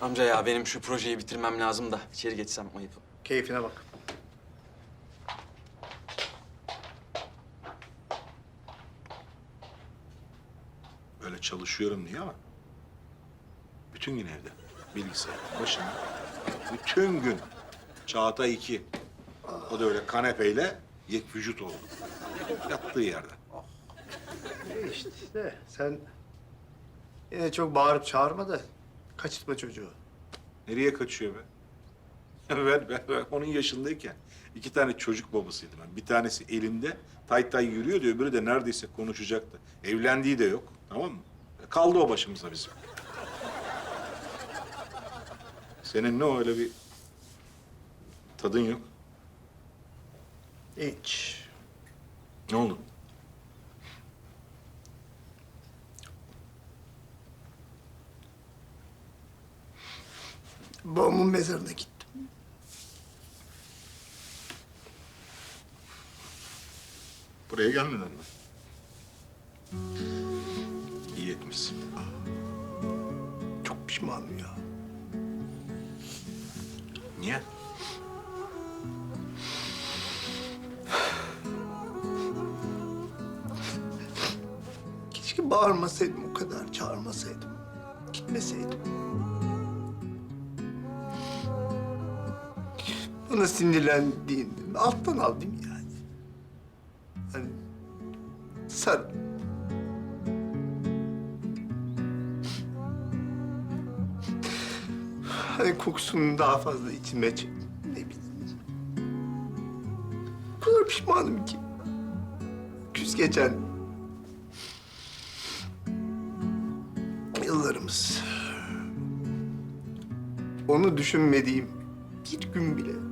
Amca ya benim şu projeyi bitirmem lazım da içeri geçsem ayıp. Keyfine bak. Böyle çalışıyorum diye ama bütün gün evde. Bilgisayar başında. Bütün gün. Çağatay iki. O da öyle kanepeyle yek vücut oldu. Yattığı yerde. E işte de sen yine çok bağırıp çağırma da kaçırtma çocuğu. Nereye kaçıyor be? ben, ben, ben onun yaşındayken iki tane çocuk babasıydım ben. Bir tanesi elimde tay tay yürüyordu, öbürü de neredeyse konuşacaktı. Evlendiği de yok, tamam mı? Kaldı o başımıza bizim. Senin ne öyle bir tadın yok? Hiç. Ne oldu? Babamın mezarına gittim. Buraya gelmeden mi? İyi etmişsin. Çok pişmanım ya. Niye? Keşke bağırmasaydım o kadar, çağırmasaydım. Gitmeseydim. Bana sinirlendiğinde alttan aldım yani. Hani sarıl. Hani kokusunu daha fazla içime çek. Ne bileyim. O kadar pişmanım ki. Küs geçen yıllarımız. Onu düşünmediğim bir gün bile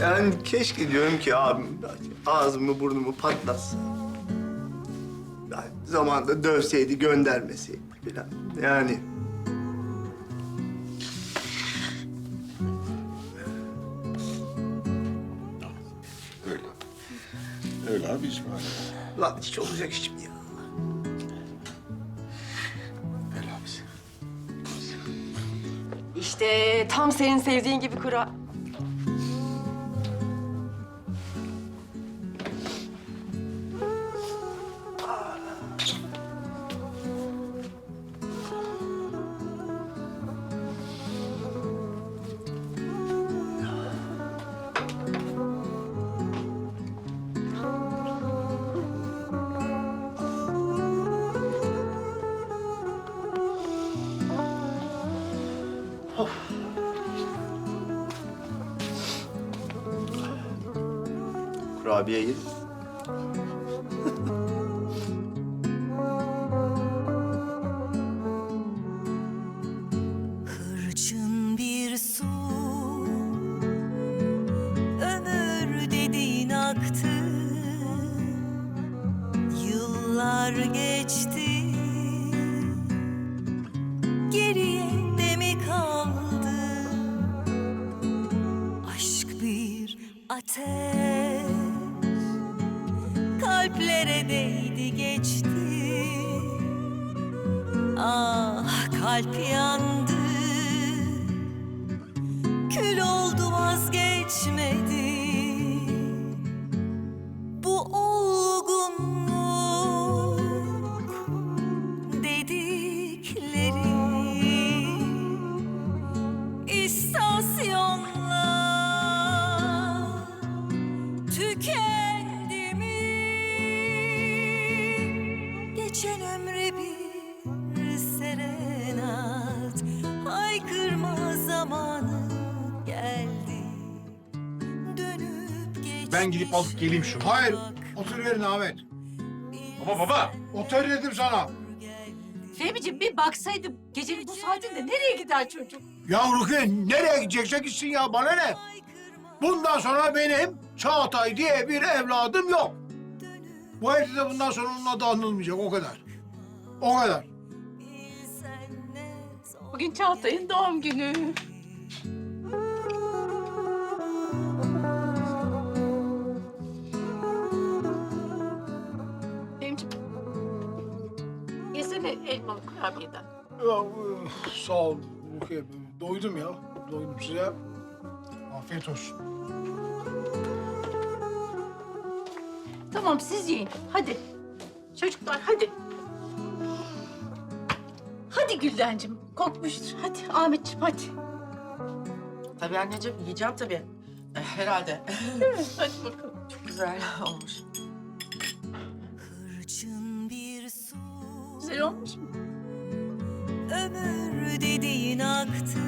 Yani keşke diyorum ki abim ağzımı burnumu patlatsa. Yani zamanında dövseydi, göndermeseydi falan. Yani... Öyle. Öyle abiciğim öyle. Lan hiç olacak iş mi ya? Öyle abisi. İşte tam senin sevdiğin gibi kura... Yedin. Hırçın bir su Ömür dediğin aktı. Yıllar geçti Geriye de kaldı? Aşk bir ateş Kalplere değdi geçti. Ah kalp yandı. Kül oldu vazgeçmedi. Bu olgunluk dedikleri İstasyonla tükendi Geçen ömre bir serenat Haykırma zamanı geldi Dönüp geç Ben gidip alıp geleyim şunu. Hayır, oturuverin Ahmet. Baba baba. Otur dedim sana. Fehmi'ciğim bir baksaydım gecenin bu saatinde nereye gider çocuk? Ya Rukiye nereye gidecekse gitsin ya bana ne? Bundan sonra benim Çağatay diye bir evladım yok. Bu evde bundan sonra onun adı anılmayacak o kadar. O kadar. Bugün Çağatay'ın doğum günü. Benim Yesene elmalı kurabiyeden. Ya, sağ ol. Doydum ya. Doydum size. Afiyet olsun. Tamam siz yiyin. Hadi. Çocuklar hadi. Hadi Güldencim. Kokmuştur. Hadi Ahmetciğim hadi. Tabii anneciğim yiyeceğim tabii. Eh, Herhalde. Hadi bakalım. Çok güzel olmuş. Hırçın bir su Güzel olmuş mu? Ömür dediğin aktı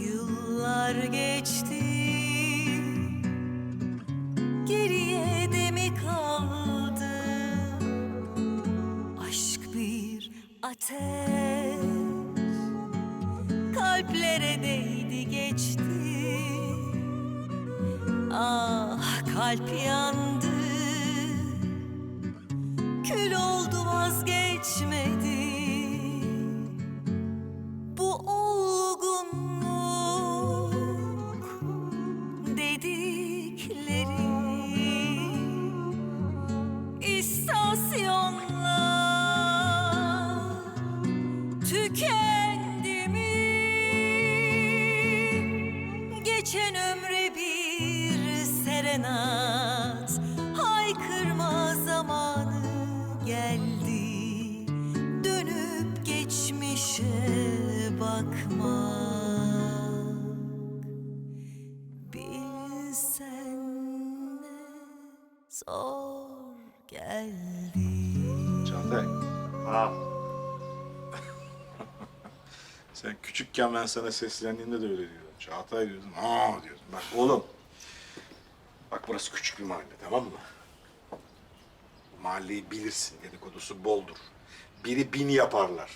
Yıllar geçti ateş Kalplere değdi geçti. Ah kalp yandı. Kül oldu vazgeçmedi tükendi mi? Geçen ömre bir serenat Haykırma zamanı geldi Dönüp geçmişe bakmak küçükken ben sana seslendiğimde de öyle diyordun. Çağatay diyordun, aa diyordun. Bak oğlum, bak burası küçük bir mahalle tamam mı? Bu mahalleyi bilirsin, dedikodusu boldur. Biri bin yaparlar,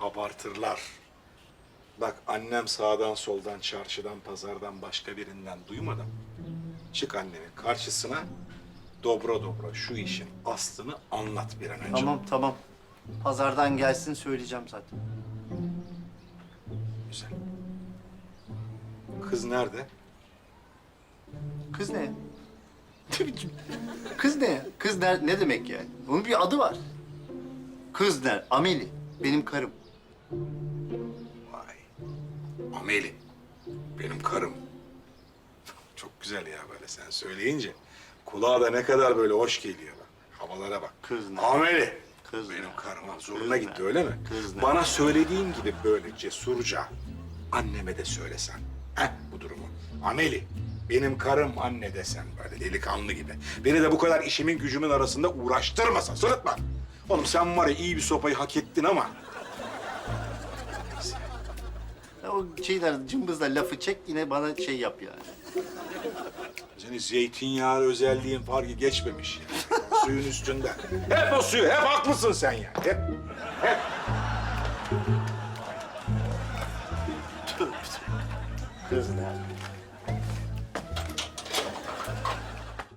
abartırlar. Bak annem sağdan soldan, çarşıdan, pazardan başka birinden duymadan çık annenin karşısına dobra dobra şu işin aslını anlat bir an önce. Tamam tamam. Pazardan gelsin söyleyeceğim zaten. Güzel. Kız nerede? Kız ne? Kız ne? Kız ne, ne demek yani? Onun bir adı var. Kız ne? Ameli. Benim karım. Vay. Ameli. Benim karım. Çok güzel ya böyle sen söyleyince. Kulağa da ne kadar böyle hoş geliyor. Havalara bak. Kız ne? Ameli. Kız Benim ne? karım. Kız Zoruna gitti öyle mi? Kız ne? Bana söylediğin gibi böyle cesurca anneme de söylesen. Heh bu durumu. Ameli. Benim karım anne desen böyle delikanlı gibi. Beni de bu kadar işimin gücümün arasında uğraştırmasa, sırıtma. Oğlum sen var ya iyi bir sopayı hak ettin ama O şeyler cımbızla lafı çek yine bana şey yap yani. Senin zeytinyağı özelliğin farkı geçmemiş. Suyun üstünde. Hep o suyu, hep haklısın sen ya. Hep. Kız ne?